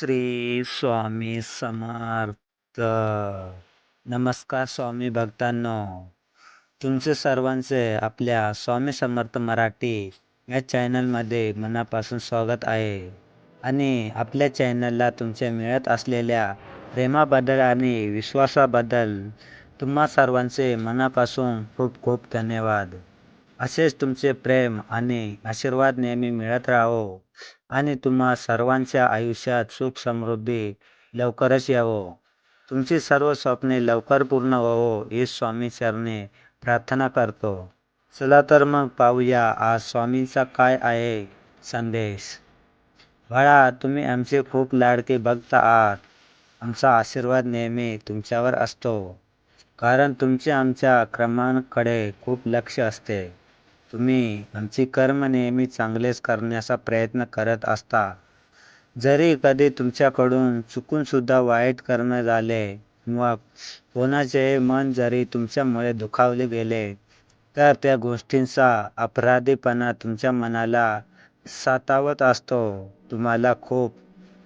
श्री स्वामी समर्थ. नमस्कार स्वामी भक्तांनो. तुमचे सर्वांचे आपल्या स्वामी समर्थ मराठी या चॅनलमध्ये मनापासून स्वागत आहे. आणि आपल्या चॅनलला तुमच्या मिळत असलेल्या प्रेमाबद्दल आणि विश्वासाबद्दल तुम्हा सर्वांचे मनापासून खूप खूप धन्यवाद. असेच तुमचे प्रेम आणि आशीर्वाद नेहमी मिळत राहो आणि तुम्हा सर्वांच्या आयुष्यात सुख समृद्धी लवकरच यावो. तुमची सर्व स्वप्ने लवकर पूर्ण व्हावो ही स्वामी चरणी प्रार्थना करतो. चला तर मग पाहूया आज स्वामींचा काय आहे संदेश. बाळा तुम्ही आमचे खूप लाडके भक्त आहात. आमचा आशीर्वाद नेहमी तुमच्यावर असतो. कारण तुमचे आमच्या क्रमांकडे खूप लक्ष असते. तुम्ही तुमची कर्म नेहमी चांगलेच करण्याचा प्रयत्न करत असता. जरी कधी तुमच्याकडून चुकून सुद्धा वाईट कर्म झाले किंवा कोणाचे मन जरी तुमच्यामुळे दुखावले गेले तर त्या गोष्टींचा अपराधीपणा तुमच्या मनाला सातावत असतो. तुम्हाला खूप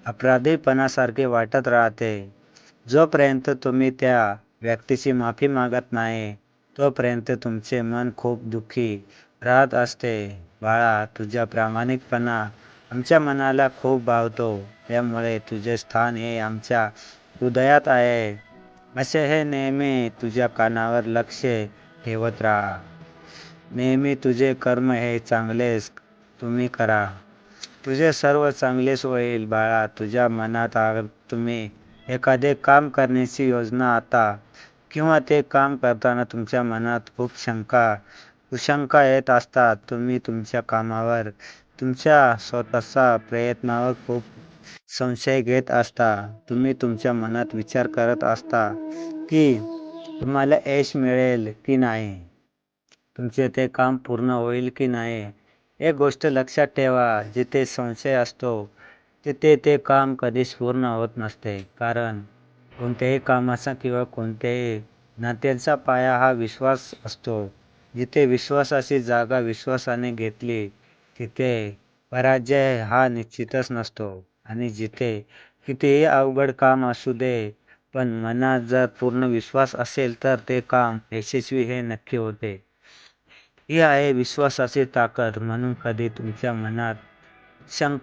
अपराधीपणासारखे वाटत राहते. जोपर्यंत तुम्ही त्या व्यक्तीची माफी मागत नाही तोपर्यंत तुमचे मन खूप दुःखी राहत असते. बाळा तुझा प्रामाणिकपणा आमच्या मनाला खूप भावतो. त्यामुळे तुझे स्थान हे आमच्या हृदयात आहे. असे हे नेहमी तुझ्या कानावर लक्ष ठेवत राहा. नेहमी तुझे कर्म हे चांगलेच तुम्ही करा. तुझे सर्व चांगलेच होईल बाळा. तुझ्या मनात तुम्ही एखादे काम करण्याची योजना आता किंवा ते काम करताना तुमच्या मनात खूप शंका कुशंका येत असतात. तुम्ही तुमच्या कामावर तुमच्या स्वतःचा प्रयत्नावर खूप संशय घेत असता. तुम्ही तुमच्या मनात विचार करत असता की तुम्हाला यश मिळेल की नाही? तुमचे ते काम पूर्ण होईल की नाही? एक गोष्ट लक्षात ठेवा जिथे संशय असतो तिथे ते काम कधीच पूर्ण होत नसते. कारण कोणत्याही कामाचा किंवा कोणत्याही नात्यांचा पाया हा विश्वास असतो. जिथे विश्वासाची जागा विश्वासाने घेतली तिथे पराजय हा निश्चितच नसतो. आणि जिथे कितीही अवघड काम असू दे पण मनात जर पूर्ण विश्वास असेल तर ते काम यशस्वी हे नक्की होते. ही आहे विश्वासाची ताकद म्हणून कधी तुमच्या मनात शंक